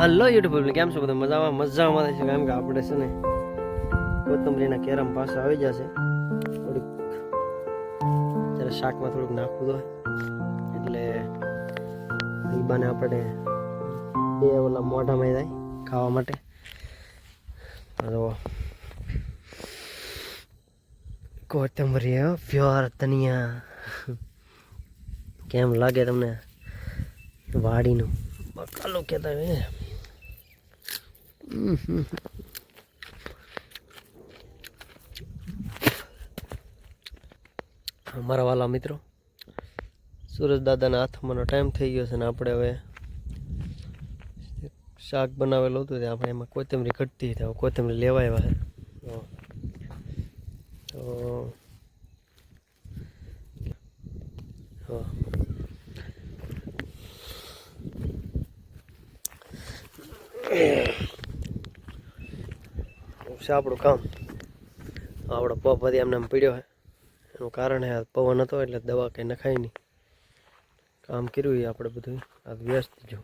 Hello YouTube કેમ છો બધા? મજામાં? મજામાં છે કેમ કે આપણે છે ને કોથમરીના કેરમ પાસે આવી જશે થોડીક જરા શાકમાં થોડુંક નાખવું તો એટલે એ આપણે બે ઓલા મોઢામાં જાય ખાવા માટે. કોથમરી પ્યોર ધનિયા. કેમ લાગે તમને? વાડીનું? બકાલો કહેતા હે હમ હમ. મારા વાલા મિત્રો, સુરજ દાદાના હાથમાંનો ટાઈમ થઈ ગયો છે ને આપણે હવે શાક બનાવેલું હતું ત્યાં આપણે એમાં કોથમરી ઘટતી હતી કોથમરી લેવા આવ્યા છે. તો હા છે આપણું કામ. આપણો પગ બધી એમને એમ પીડ્યો છે. એનું કારણ હે પવન હતો એટલે દવા કંઈ નખાય નહીં. કામ કર્યું આપણે બધું. આ વ્યસ્ત જો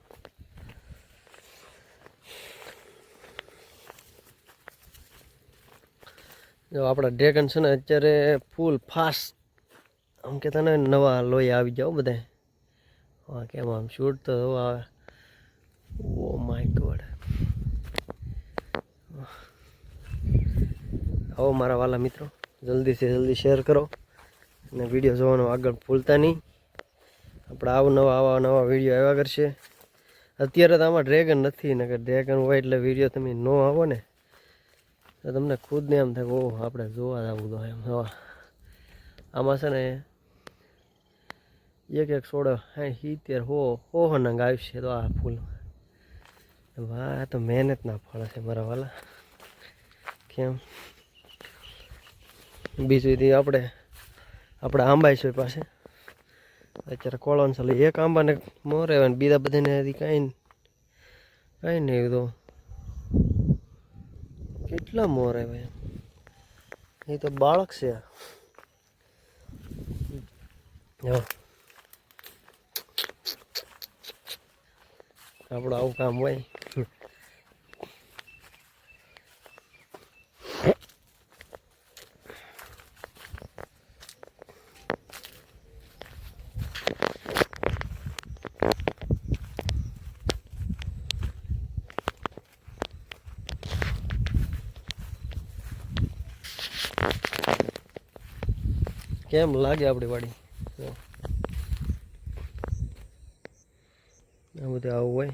જો આપણા ડ્રેગન છે ને અત્યારે ફૂલ ફાસ્ટ આમ કહેતા ને નવા લોહી આવી જાઓ બધા કેમ આમ શૂટ તો આવે. ઓ માય ગોડ આવો મારા વાલા મિત્રો. જલ્દીથી જલ્દી શેર કરો અને વીડિયો જોવાનું આગળ ભૂલતા નહીં. આપણે આવનવા નવા આવા નવા વીડિયો આવ્યા કરશે. અત્યારે તો આમાં ડ્રેગન નથી ને કે ડ્રેગન હોય એટલે વીડિયો તમે ન આવો ને. તો તમને ખુદને એમ થાય ઓહ, આપણે જોવા જવું તો એમ. હવા આમાં છે ને એક એક સોડો સિત્તેર હો હો નંગ આવશે તો આ ફૂલ. વાહ તો મહેનતના ફળ છે મારા વાલા. કેમ? બીજું આપણે આપણે આંબાઈ છે પાસે અત્યારે કોળણ ચાલે એક આંબાને મોરે ને બીજા બધાને હજી કાંઈ કાંઈ નહીં એવું તો. કેટલા મોર આવે એ તો બાળક છે. આપણું આવું કામ હોય. કેમ લાગે આપણી વાડી? આ બધું આવું હોય.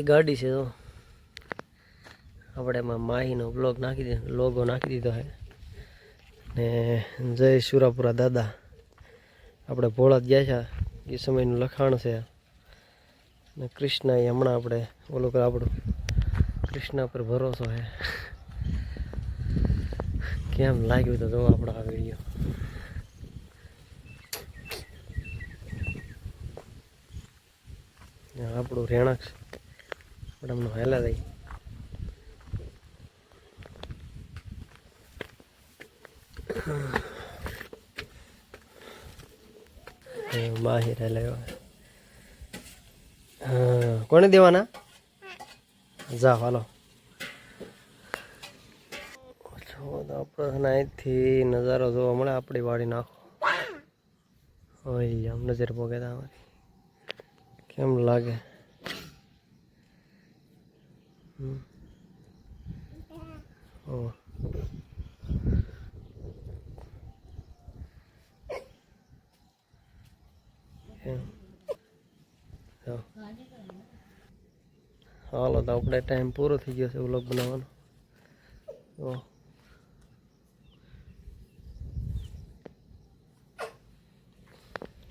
આપણી ગાડી છે તો આપણે એમાં માહીનો બ્લોગ નાખી દીધો લોગો નાખી દીધો છે. ને જય સુરાપુરા દાદા. આપણે ભોળા ગયા છે, એ સમયનું લખાણ છે. ને કૃષ્ણ એ હમણાં આપણે, ઓલું કરે આપણું કૃષ્ણ પર ભરોસો છે. કેમ લાગ્યું તો જો આપણો આ વીડિયો આપણું રહેણાંક છે આપણે હમણાં હેલા દઈ માહિર હા. કોને દેવાના? જા, હાલો. આપણે અહીંથી નજારો જોવા મળે, આપણી વાડી નાખો. હોય આમ નજર પોગે કેમ લાગે? એમ. હાલો, તો આપણે ટાઈમ પૂરો થઈ ગયો છે વ્લોગ બનાવવાનો. ઓ.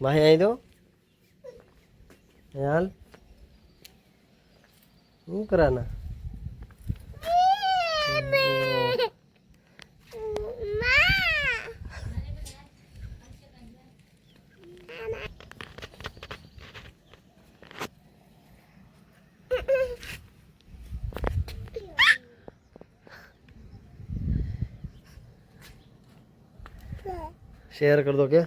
માહી આવી દો. હાલ. શું કરાના? શેર કરી દો કે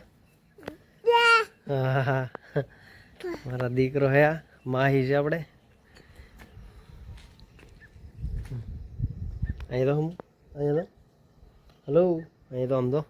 મારા દીકરો હે માહી છે આપણે અહીં તો હું અહીંયા તો હલો અહીં તો આમ તો